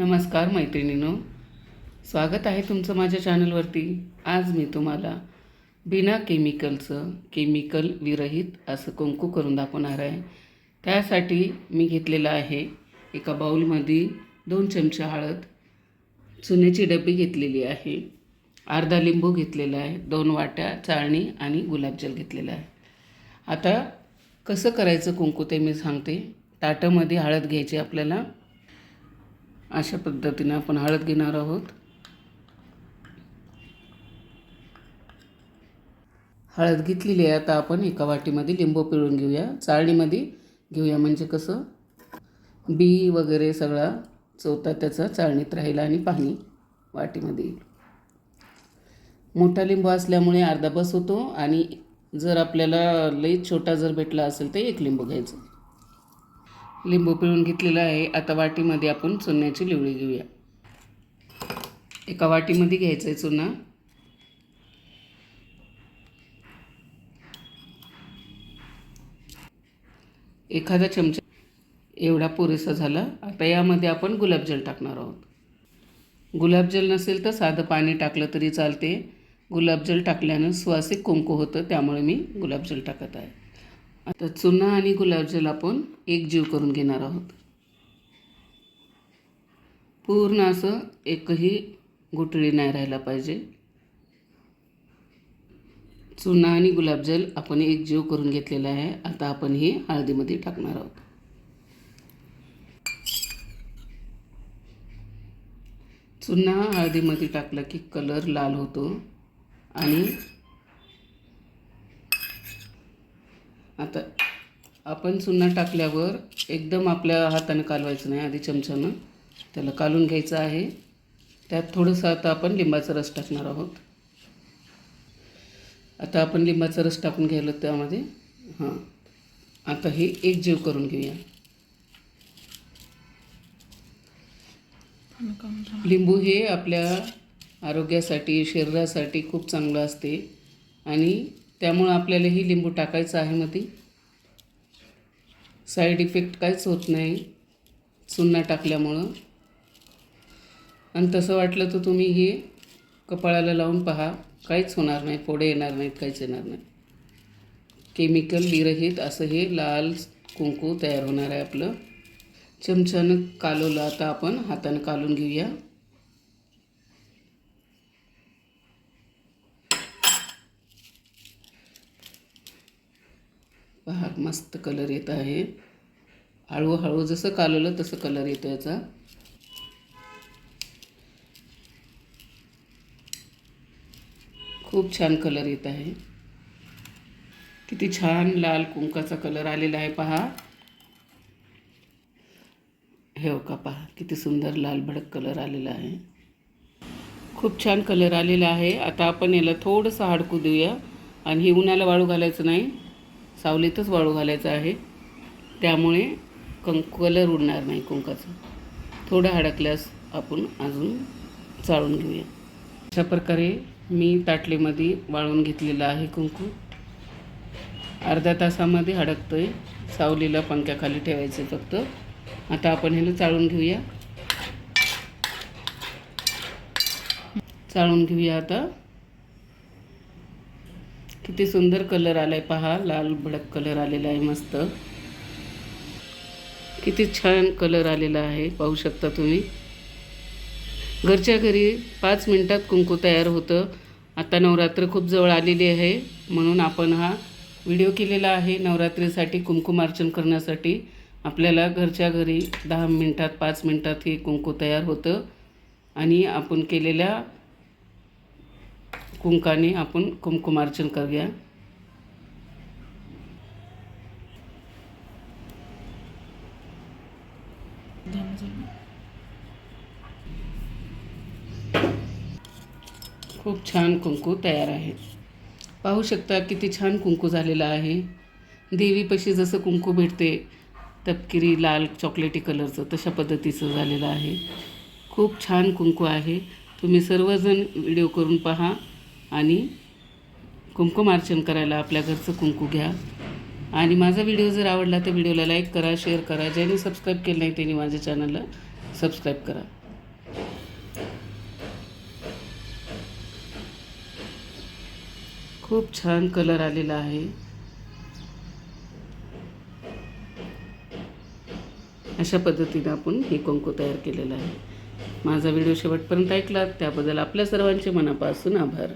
नमस्कार मैत्रिणीनो. स्वागत आहे तुमचं माझ्या चॅनलवरती. आज मी तुम्हाला बिना केमिकलचं केमिकल विरहित असं कुंकू करून दाखवणार आहे. त्यासाठी मी घेतलेलं आहे एका बाऊलमध्ये दोन चमचे हळद चुन्याची डबी घेतलेली आहे अर्धा लिंबू घेतलेला आहे दोन वाट्या चाळणी आणि गुलाबजल घेतलेला आहे. आता कसं करायचं कुंकू ते मी सांगते. ताटामध्ये हळद घ्यायची आपल्याला. अशा पद्धतीनं आपण हळद घेणार आहोत. हळद घेतलेली आहे आता आपण एका वाटीमध्ये लिंबू पिळून घेऊया. चाळणीमध्ये घेऊया म्हणजे कसं? बी वगैरे सगळा चौथा त्याचा चाळणीत राहील आणि पाणी वाटीमध्ये येईल. मोठा लिंबू असल्यामुळे अर्धा बस होतो आणि जर आपल्याला लई छोटा जर भेटला असेल तर एक लिंबू घ्यायचं. लिंबू पिळून घेतलेला आहे. आता वाटीमध्ये आपण चुन्याची लिवळी घेऊया. एका वाटीमध्ये घ्यायचं आहे चुना. एखादा चमचा एवढा पुरेसा झाला. आता यामध्ये आपण गुलाबजल टाकणार आहोत. गुलाबजल नसेल तर साधं पाणी टाकलं तरी चालते. गुलाबजल टाकल्यानं सुवासिक कुंकू होतं. त्यामुळे मी गुलाबजल टाकत आहे. आता चुना आणि गुलाबजल आपण एक जीव करून घेणार आहोत. पूर्ण असं एकही घोटळी नाही राहायला पाहिजे. चुना आणि गुलाबजल आपण एक जीव करून घेतलेला आहे. आता आपण हे हळदीमध्ये टाकणार आहोत. चुना हळदीमध्ये टाकलं की कलर लाल होतो आणि आता आपण चुना टाकल्यावर एकदम आपल्या हाताने कालवायचं नाही आधी चमच्यानं. त्याला कालून घ्यायचं आहे. त्यात थोडंसं आता आपण लिंबाचा रस टाकणार आहोत. आता आपण लिंबाचा रस टाकून घ्यायला त्यामध्ये हां. आता हे एक जीव करून घेऊया. लिंबू हे आपल्या आरोग्यासाठी शरीरासाठी खूप चांगलं असते. आणि त्यामुळं आपल्याला ही लिंबू टाकायचं आहे मध्ये साईड इफेक्ट काहीच होत नाही चुन्ना टाकल्यामुळं. आणि तसं वाटलं तर तुम्ही हे कपाळाला लावून पहा. काहीच होणार नाही फोडे येणार नाहीत काहीच येणार नाही. केमिकल विरहित असं हे लाल कुंकू तयार होणार आहे आपलं. चमच्यानं कालवलं आता आपण हातानं कालून घेऊया. पहा मस्त कलर येत आहे. हळूहळू जसं कालवलं तसं कलर येतो याचा. खूप छान कलर येत आहे. किती छान लाल कुंकाचा कलर आलेला आहे पहा. हे हो का पहा किती सुंदर लाल भडक कलर आलेला आहे. खूप छान कलर आलेला आहे. आता आपण याला थोडंसं हाडकू देऊया. आणि हे उन्हाला वाळू घालायचं नाही. सावलीतच वाळू घालायचं आहे. त्यामुळे कंक कलर उडणार नाही कुंकाचा. थोडं हडकल्यास आपण अजून चाळून घेऊया. अशा प्रकारे मी ताटलीमध्ये वाळून घेतलेलं आहे कुंकू. अर्ध्या तासामध्ये हडकतो आहे सावलीला पंख्याखाली ठेवायचं फक्त. आता आपण ह्याला चाळून घेऊया. चाळून घेऊया आता. किती सुंदर कलर आलाय पहा लाल भडक कलर आलेला आहे मस्त. किती छान कलर आलेला आहे पाहू शकता तुम्ही. घरच्या घरी पाच मिनटात कुंकू तयार होतं. आता नवरात्र खूप जवळ आलेली आहे म्हणून आपण हा व्हिडिओ केलेला आहे नवरात्रीसाठी कुंकुमार्चन करण्यासाठी. आपल्याला घरच्या घरी दहा मिनटात पाच मिनटात हे कुंकू तयार होतं. आणि आपण केलेल्या कुंकाने आपण कुंकुमार्चन करूया. खूप छान कुंकू तयार आहे. पाहू शकता किती छान कुंकू झालेला आहे. देवीपाशी जसं कुंकू भेटते तपकिरी लाल चॉकलेटी कलरचं तशा पद्धतीचं झालेलं आहे. खूप छान कुंकू आहे. तुम्ही सर्वजण व्हिडिओ करून पहा. आणि कुंकुम अर्चन करायला आपल्या घरचं कुंकू घ्या. आणि माझा व्हिडिओ जर आवडला तर व्हिडिओला लाईक करा शेअर करा. ज्याने सबस्क्राईब केलं नाही त्यांनी माझ्या चॅनलला सबस्क्राईब करा. खूप छान कलर आलेला आहे. अशा पद्धतीनं आपण हे कुंकू तयार केलेलं आहे. माझा व्हिडिओ शेवटपर्यंत ऐकलात त्याबद्दल आपल्या सर्वांचे मनापासून आभार.